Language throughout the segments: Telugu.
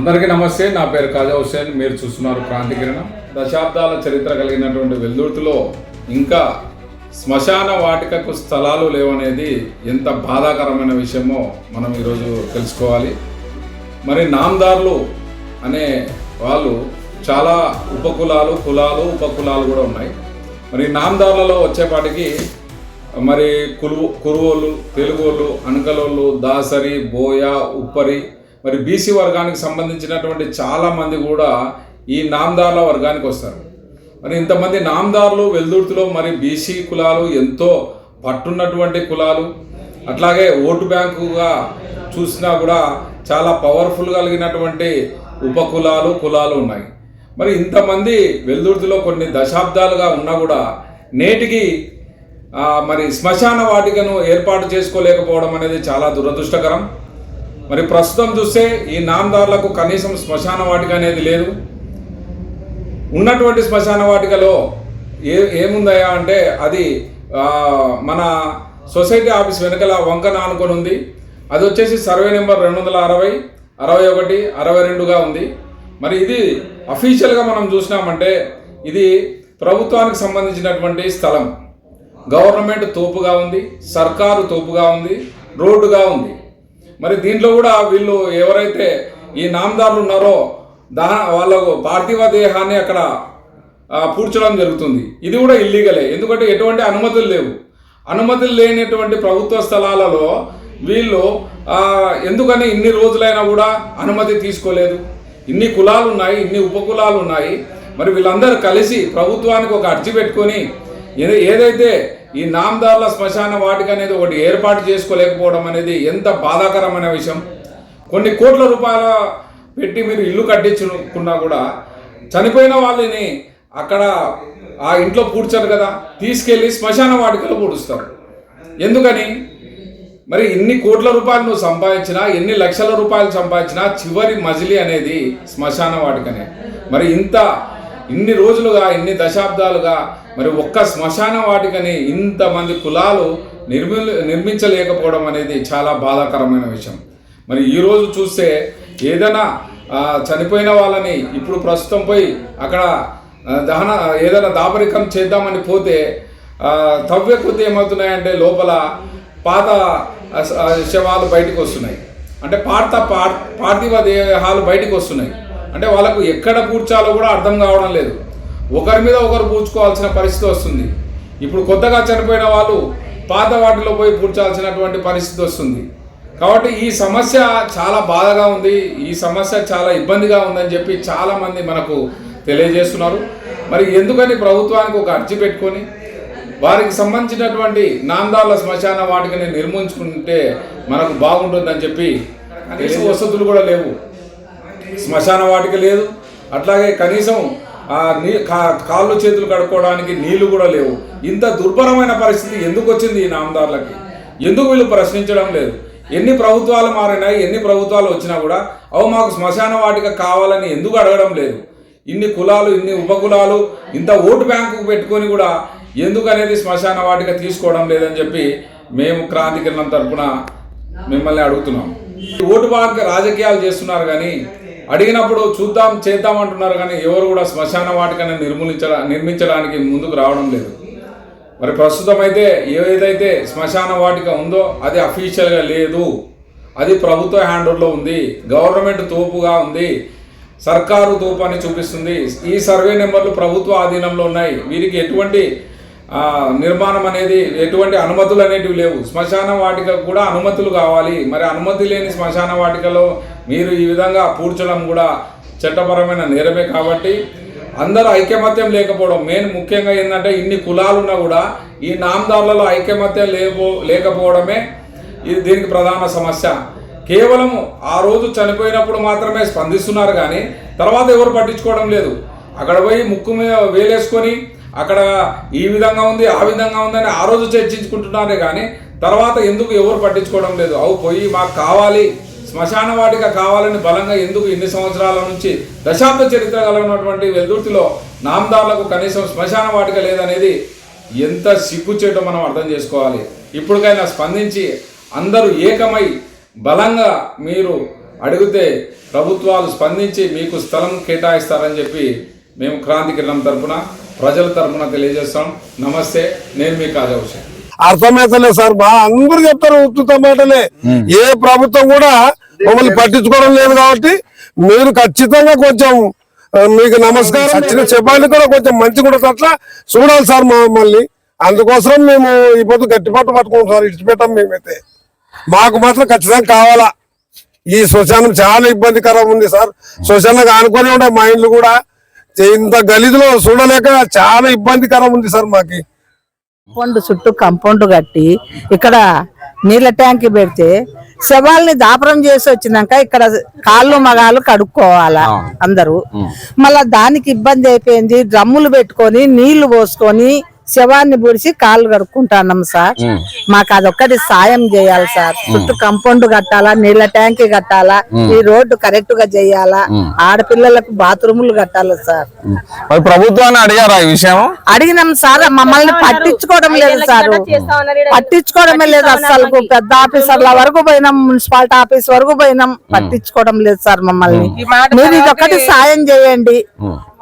అందరికీ నమస్తే నా పేరు కాజా హుసేన్ మీరు చూస్తున్నారు క్రాంతి కిరణం. దశాబ్దాల చరిత్ర కలిగినటువంటి వెల్దుర్తిలో ఇంకా శ్మశాన వాటికకు స్థలాలు లేవనేది ఎంత బాధాకరమైన విషయమో మనం ఈరోజు తెలుసుకోవాలి. మరి నామదారులు అనే వాళ్ళు చాలా ఉపకులాలు కులాలు ఉపకులాలు కూడా ఉన్నాయి. మరి నామదారులలో వచ్చేపాటికి మరి కులు కురువోళ్ళు తెలుగోళ్ళు అనకలోళ్ళు దాసరి బోయ ఉప్పరి మరి బీసీ వర్గానికి సంబంధించినటువంటి చాలామంది కూడా ఈ నామదారుల వర్గానికి వస్తారు. మరి ఇంతమంది నామదారులు వెల్దుర్తిలో మరి బీసీ కులాలు ఎంతో పట్టున్నటువంటి కులాలు. అట్లాగే ఓటు బ్యాంకుగా చూసినా కూడా చాలా పవర్ఫుల్ కలిగినటువంటి ఉపకులాలు కులాలు ఉన్నాయి. మరి ఇంతమంది వెల్దుర్తిలో కొన్ని దశాబ్దాలుగా ఉన్నా కూడా నేటికి మరి శ్మశాన వాటికను ఏర్పాటు చేసుకోలేకపోవడం అనేది చాలా దురదృష్టకరం. మరి ప్రస్తుతం చూస్తే ఈ నామదారులకు కనీసం శ్మశాన వాటిక అనేది లేదు. ఉన్నటువంటి శ్మశాన వాటికలో ఏ ఏముందయ్యా అంటే అది మన సొసైటీ ఆఫీస్ వెనకల వంకన అనుకొని ఉంది. అది వచ్చేసి సర్వే నెంబర్ రెండు వందల అరవై అరవై ఒకటి అరవై రెండుగా ఉంది. మరి ఇది అఫీషియల్గా మనం చూసినామంటే ఇది ప్రభుత్వానికి సంబంధించినటువంటి స్థలం. గవర్నమెంట్ తోపుగా ఉంది సర్కారు తోపుగా ఉంది రోడ్డుగా ఉంది. మరి దీంట్లో కూడా వీళ్ళు ఎవరైతే ఈ నామదారులు ఉన్నారో దా వాళ్ళకు పార్థివ దేహాన్ని అక్కడ పూడ్చడం జరుగుతుంది. ఇది కూడా ఇల్లీగలే ఎందుకంటే ఎటువంటి అనుమతులు లేవు. అనుమతులు లేనటువంటి ప్రభుత్వ స్థలాలలో వీళ్ళు ఎందుకని ఇన్ని రోజులైనా కూడా అనుమతి తీసుకోలేదు. ఇన్ని కులాలు ఉన్నాయి ఇన్ని ఉపకులాలు ఉన్నాయి. మరి వీళ్ళందరూ కలిసి ప్రభుత్వానికి ఒక అర్జీ పెట్టుకొని ఏదైతే ఈ నామదార్ల శ్మశాన వాటిక అనేది ఒకటి ఏర్పాటు చేసుకోలేకపోవడం అనేది ఎంత బాధాకరమైన విషయం. కొన్ని కోట్ల రూపాయల పెట్టి మీరు ఇల్లు కట్టించుకున్నా కూడా చనిపోయిన వాళ్ళని అక్కడ ఆ ఇంట్లో పూడ్చారు కదా తీసుకెళ్ళి శ్మశాన వాటికలో పూడుస్తారు. ఎందుకని? మరి ఇన్ని కోట్ల రూపాయలు నువ్వు సంపాదించినా ఎన్ని లక్షల రూపాయలు సంపాదించినా చివరి మజిలీ అనేది శ్మశాన వాటికనే. మరి ఇంత ఇన్ని రోజులుగా ఇన్ని దశాబ్దాలుగా మరి ఒక్క శ్మశాన వాటికని ఇంతమంది కులాలు నిర్మి నిర్మించలేకపోవడం అనేది చాలా బాధాకరమైన విషయం. మరి ఈరోజు చూస్తే ఏదైనా చనిపోయిన వాళ్ళని ఇప్పుడు ప్రస్తుతం పోయి అక్కడ దహన ఏదైనా దాపరికం చేద్దామని పోతే తవ్వే కొద్ది ఏమవుతున్నాయంటే లోపల పాత శవాలు బయటకు వస్తున్నాయి. అంటే పాత పా- పార్థివ దేహాలు బయటకు వస్తున్నాయి. అంటే వాళ్ళకు ఎక్కడ పూడ్చాలో కూడా అర్థం కావడం లేదు. ఒకరి మీద ఒకరు పూడ్చుకోవాల్సిన పరిస్థితి వస్తుంది. ఇప్పుడు కొత్తగా చనిపోయిన వాళ్ళు పాత వాటిలో పోయి పూడ్చాల్సినటువంటి పరిస్థితి వస్తుంది. కాబట్టి ఈ సమస్య చాలా బాధగా ఉంది. ఈ సమస్య చాలా ఇబ్బందిగా ఉందని చెప్పి చాలామంది మనకు తెలియజేస్తున్నారు. మరి ఎందుకని ప్రభుత్వానికి ఒక అర్జీ పెట్టుకొని వారికి సంబంధించినటువంటి నాందాల శ్మశాన వాటికని నిర్మించుకుంటే మనకు బాగుంటుందని చెప్పి వసతులు కూడా లేవు. శ్మశాన వాటిక లేదు. అట్లాగే కనీసం ఆ నీ కా- కాళ్ళు చేతులు కడుక్కోవడానికి నీళ్ళు కూడా లేవు. ఇంత దుర్భరమైన పరిస్థితి ఎందుకు వచ్చింది ఈ నామదారులకి? ఎందుకు వీళ్ళు ప్రశ్నించడం లేదు? ఎన్ని ప్రభుత్వాలు మారినాయి ఎన్ని ప్రభుత్వాలు వచ్చినా కూడా అవు మాకు శ్మశాన వాటిక కావాలని ఎందుకు అడగడం లేదు? ఇన్ని కులాలు ఇన్ని ఉపకులాలు ఇంత ఓటు బ్యాంకు పెట్టుకొని కూడా ఎందుకనేది శ్మశాన వాటిక తీసుకోవడం లేదని చెప్పి మేము క్రాంతికరణం తరఫున తరపున మిమ్మల్ని అడుగుతున్నాం. ఓటు బ్యాంక్ రాజకీయాలు చేస్తున్నారు కానీ అడిగినప్పుడు చూద్దాం చేద్దాం అంటున్నారు కానీ ఎవరు కూడా శ్మశాన వాటికని నిర్మూలించడా నిర్మించడానికి ముందుకు రావడం లేదు. మరి ప్రస్తుతం అయితే ఏదైతే శ్మశాన వాటిక ఉందో అది అఫీషియల్గా లేదు. అది ప్రభుత్వ హ్యాండ్లో ఉంది. గవర్నమెంట్ తోపుగా ఉంది. సర్కారు తోపు అని చూపిస్తుంది. ఈ సర్వే నెంబర్లు ప్రభుత్వ ఆధీనంలో ఉన్నాయి. వీరికి ఎటువంటి నిర్మాణం అనేది ఎటువంటి అనుమతులు అనేటివి లేవు. శ్మశాన వాటిక కూడా అనుమతులు కావాలి. మరి అనుమతి లేని శ్మశాన వాటికలో మీరు ఈ విధంగా పూడ్చడం కూడా చట్టపరమైన నేరమే కాబట్టి అందరూ ఐకమత్యం లేకపోవడం. మెయిన్ ముఖ్యంగా ఏంటంటే ఇన్ని కులాలు ఉన్నా కూడా ఈ నామదారులలో ఐకమత్యం లేకపో లేకపోవడమే ఇది దీనికి ప్రధాన సమస్య. కేవలం ఆ రోజు చనిపోయినప్పుడు మాత్రమే స్పందిస్తున్నారు కానీ తర్వాత ఎవరు పట్టించుకోవడం లేదు. అక్కడ పోయి ముక్కు మీద వేలేసుకొని అక్కడ ఈ విధంగా ఉంది ఆ విధంగా ఉందని ఆ రోజు చర్చించుకుంటున్నారే కానీ తర్వాత ఎందుకు ఎవరు పట్టించుకోవడం లేదు? అవు పోయి మాకు కావాలి శ్మశాన వాటిక కావాలని బలంగా ఎందుకు ఇన్ని సంవత్సరాల నుంచి దశాబ్ద చరిత్ర కలిగినటువంటి వెల్దుర్తిలో నామదారులకు కనీసం శ్మశాన వాటిక లేదనేది ఎంత సిగ్గుచేటో మనం అర్థం చేసుకోవాలి. ఇప్పటికైనా స్పందించి అందరూ ఏకమై బలంగా మీరు అడిగితే ప్రభుత్వాలు స్పందించి మీకు స్థలం కేటాయిస్తారని చెప్పి మేము క్రాంతి కిరణం తరపున ప్రజల తరపున తెలియజేస్తాం. నమస్తే నేను మీ కాజావుషా అర్థమైతలేదు సార్ మా అందరూ చెప్తారు ఉత్తుత మాటలే. ఏ ప్రభుత్వం కూడా మమ్మల్ని పట్టించుకోవడం లేదు కాబట్టి మీరు ఖచ్చితంగా కొంచెం మీకు నమస్కారం వచ్చిన చెప్పాలి కూడా కొంచెం మంచి కూడా అట్లా చూడాలి సార్ మమ్మల్ని. అందుకోసం మేము ఈ పొద్దు గట్టిపట్టు పట్టుకుంటాం సార్ ఇడిచిపెట్టాం మేమైతే. మాకు మాత్రం ఖచ్చితంగా కావాలా. ఈ శ్మశానం చాలా ఇబ్బందికరం ఉంది సార్. శ్మశానం ఆనుకొని ఉండే మా ఇండ్లు కూడా ఇంత గలీజులో చూడలేక చాలా ఇబ్బందికరం ఉంది సార్ మాకి. కాంపౌండ్ చుట్టూ కాంపౌండ్ కట్టి ఇక్కడ నీళ్ళ ట్యాంక్ పెడితే శవాల్ని దాపరం చేసి వచ్చినాక ఇక్కడ కాళ్ళు మగాలు కడుక్కోవాలా అందరూ. మళ్ళా దానికి ఇబ్బంది అయిపోయింది. డ్రమ్ములు పెట్టుకొని నీళ్ళు పోసుకొని శవాన్ని పొడిచి కాళ్ళు కడుక్కుంటున్నాం సార్. మాకు అదొక్కటి సాయం చేయాలి సార్. చుట్టూ కంపౌండ్ కట్టాలా నీళ్ళ ట్యాంక్ కట్టాలా ఈ రోడ్డు కరెక్ట్గా చేయాలా ఆడపిల్లలకు బాత్రూములు కట్టాలా సార్. ప్రభుత్వాన్ని అడిగారా ఈ విషయం అడిగినాం సార్. మమ్మల్ని పట్టించుకోవడం లేదు సార్. పట్టించుకోవడమే లేదు అసలు పెద్ద ఆఫీసర్ల వరకు పోయినాం మున్సిపాలిటీ ఆఫీస్ వరకు పోయినాం. పట్టించుకోవడం లేదు సార్ మమ్మల్ని. మీరు ఇదొకటి సాయం చేయండి.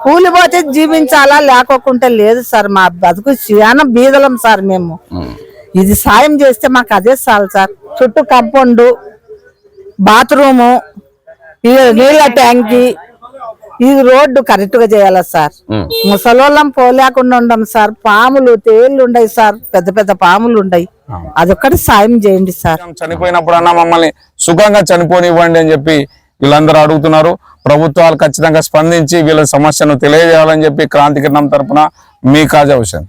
కూలిపోతే జీవించాలా లేకోకుంటే లేదు సార్ మా బతుకు చాలా బీదలం సార్ మేము. ఇది సాయం చేస్తే మాకు అదే చాలు సార్. చుట్టూ కంపౌండ్ బాత్రూము ఈ నీళ్ళ ట్యాంకి ఇది రోడ్డు కరెక్ట్గా చేయాలా సార్. ముసలోళ్ళం పోలేకుండా ఉండం సార్. పాములు తేళ్ళు ఉండయి సార్. పెద్ద పెద్ద పాములు ఉండయి. అదొక్కటి సాయం చేయండి సార్. చనిపోయినప్పుడన్నా మమ్మల్ని సుఖంగా చనిపోనివ్వండి అని చెప్పి వీళ్ళందరూ అడుగుతున్నారు. ప్రభుత్వాలు ఖచ్చితంగా స్పందించి వీళ్ళ సమస్యను తెలియజేయాలని చెప్పి క్రాంతి కిరణం తరపున మీ కాజా హుసేన్